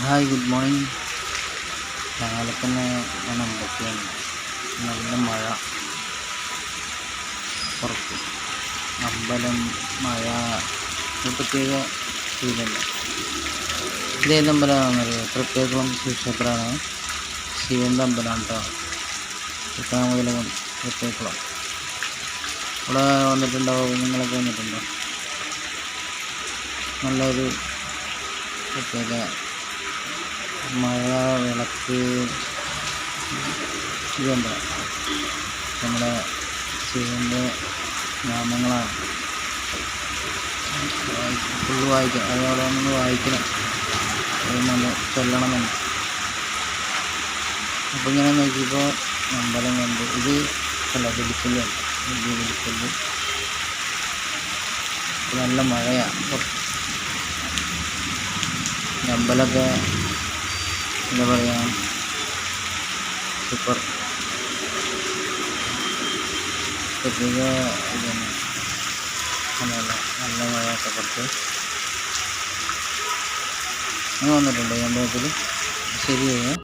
Hi good morning രാവിലെ തന്നെ ആണ് എന്തൊക്കെയാണ് നല്ല മഴ പുറത്ത് അമ്പലം മഴ ഒരു പ്രത്യേക ഫീലല്ല ഇതേത് അമ്പലമാണെന്നറിയോ പ്രത്യേകം ശിവക്ഷേത്രമാണ് ശിവന്റെ അമ്പലമാണ് കേട്ടോ ചിത്രാമുതലകം പ്രത്യേകം ഇവിടെ വന്നിട്ടുണ്ടോ നിങ്ങളൊക്കെ വന്നിട്ടുണ്ടോ നല്ലൊരു പ്രത്യേക മഴ വിളക്ക് ഇതുണ്ട്. നമ്മുടെ ശിവന്റെ നാമങ്ങളാണ്. ഫുള്ള് വായിക്കണം അതോടെ ഒന്ന് വായിക്കണം. അത് നല്ല ചൊല്ലണമെന്ന്. അപ്പോൾ ഇങ്ങനെ നോക്കിയപ്പോൾ അമ്പലം കണ്ട്. ഇത് അല്ല വെളിക്കല്ല് വലിയ വെളിക്കല്ല് നല്ല മഴയാണ് അമ്പലമൊക്കെ എന്താ പറയുക സൂപ്പർ പ്രത്യേക ഇതാണ്. അങ്ങനെയല്ല നല്ല മഴയൊക്കെ പുറത്ത് വന്നിട്ടുണ്ട് വന്നിട്ടുണ്ടോ ഈ അമ്പലത്തിൽ ശരിയായോ.